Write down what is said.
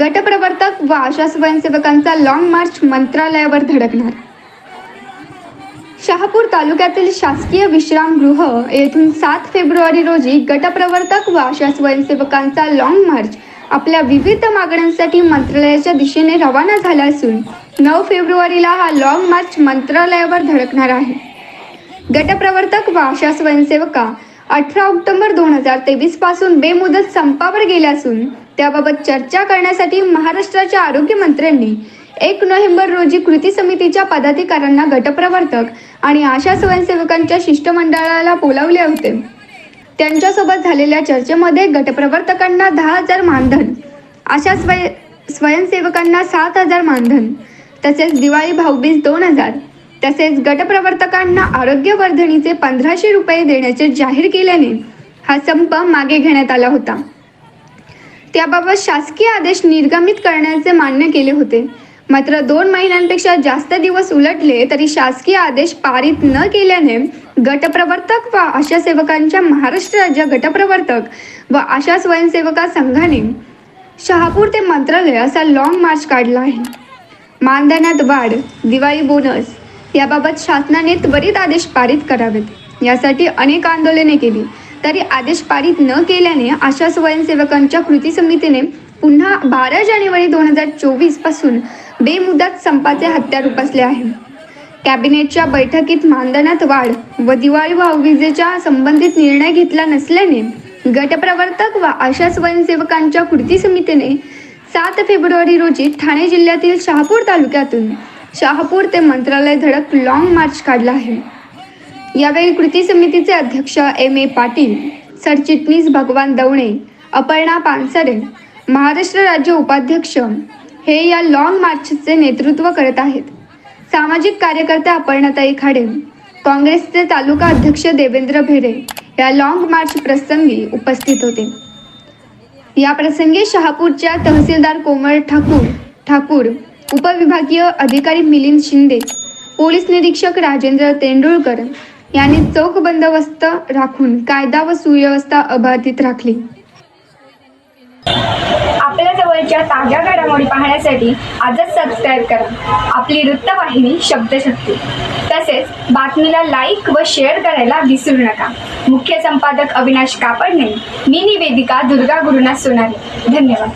गटप्रवर्तक व आशा स्वयंसेवकांचा long march मंत्रालयावर धडकणार. शहापूर तालुक्यातील शासकीय विश्रामगृह येथून सात फेब्रुवारी रोजी गटप्रवर्तक व आशा स्वयंसेवकांचा लॉंग मार्च आपल्या विविध मागण्यांसाठी मंत्रालयाच्या दिशेने रवाना झाला असून नऊ फेब्रुवारीला हा लॉंग मार्च मंत्रालयावर धडकणार आहे. गटप्रवर्तक व आशा स्वयंसेवका अठरा ऑक्टोबर दोन हजार तेवीसपासून बेमुदत संपावर गेल्या असून त्याबाबत चर्चा करण्यासाठी महाराष्ट्राच्या आरोग्यमंत्र्यांनी एक नोव्हेंबर रोजी कृती समितीच्या पदाधिकाऱ्यांना गटप्रवर्तक आणि आशा स्वयंसेवकांच्या शिष्टमंडळाला बोलावले होते. त्यांच्यासोबत झालेल्या चर्चेमध्ये गटप्रवर्तकांना दहा हजार मानधन आशा स्वय स्वयंसेवकांना सात हजार मानधन तसेच दिवाळी भाऊबीज दोन हजार तसेच गटप्रवर्तकांना आरोग्यवर्धनीचे पंधराशे रुपये देण्याचे जाहीर केल्याने हा संप मागे घेण्यात आला होता. त्याबाबत शासकीय आदेश निर्गमित करण्याचे मान्य केले होते. मात्र दोन महिन्यांपेक्षा जास्त दिवस उलटले तरी शासकीय आदेश पारित न केल्याने गटप्रवर्तक व आशा सेवकांच्या महाराष्ट्र राज्य गटप्रवर्तक व आशा स्वयंसेवका संघाने शहापूर ते मंत्रालय असा लॉंग मार्च काढला आहे. मानधनात वाढ दिवाळी बोनस याबाबत शासनाने त्वरित आदेश पारित करावेत. यासाठी अनेक आंदोलने केली. तरी आदेश पारित न केल्याने आशा स्वयंसेवकांच्या कृती समितीने पुन्हा बारा जानेवारी दोन हजार चोवीसपासून बेमुदत संपाचे हत्यार उपसले आहे. कॅबिनेटच्या बैठकीत मानधनात वाढ व दिवाळी व विजेच्या संबंधित निर्णय घेतला नसल्याने गटप्रवर्तक व आशा स्वयंसेवकांच्या कृती समितीने सात फेब्रुवारी रोजी ठाणे जिल्ह्यातील शहापूर तालुक्यातून शहापूर ते मंत्रालय धडक लाँग मार्च काढला आहे. यावेळी कृती समितीचे अध्यक्ष एम ए पाटील सरचिटणीस भगवान दवणे अपर्णा पानसरे महाराष्ट्र राज्य उपाध्यक्ष हे या लॉंग मार्चचे नेतृत्व करत आहेत. सामाजिक कार्यकर्ते अपर्णाताई खाडे काँग्रेसचे तालुका अध्यक्ष देवेंद्र भिडे या लॉंग मार्च प्रसंगी उपस्थित होते. या प्रसंगी शहापूरच्या तहसीलदार कोमल ठाकूर ठाकूर उपविभागीय अधिकारी मिलिंद शिंदे पोलीस निरीक्षक राजेंद्र तेंडुलकर यांनी चोख बंदोबस्त राखून कायदा व सुव्यवस्था अबाधित राखली. आपल्या जवळच्या ताज्या घडामोडी पाहण्यासाठी आजच सबस्क्राईब करा. आपली वृत्तवाहिनी शब्दशक्ती. तसेच बातमीला लाईक व शेअर करायला विसरू नका. मुख्य संपादक अविनाश कापडणे मी निवेदिका दुर्गा गुरुनाथ सोनारे. धन्यवाद.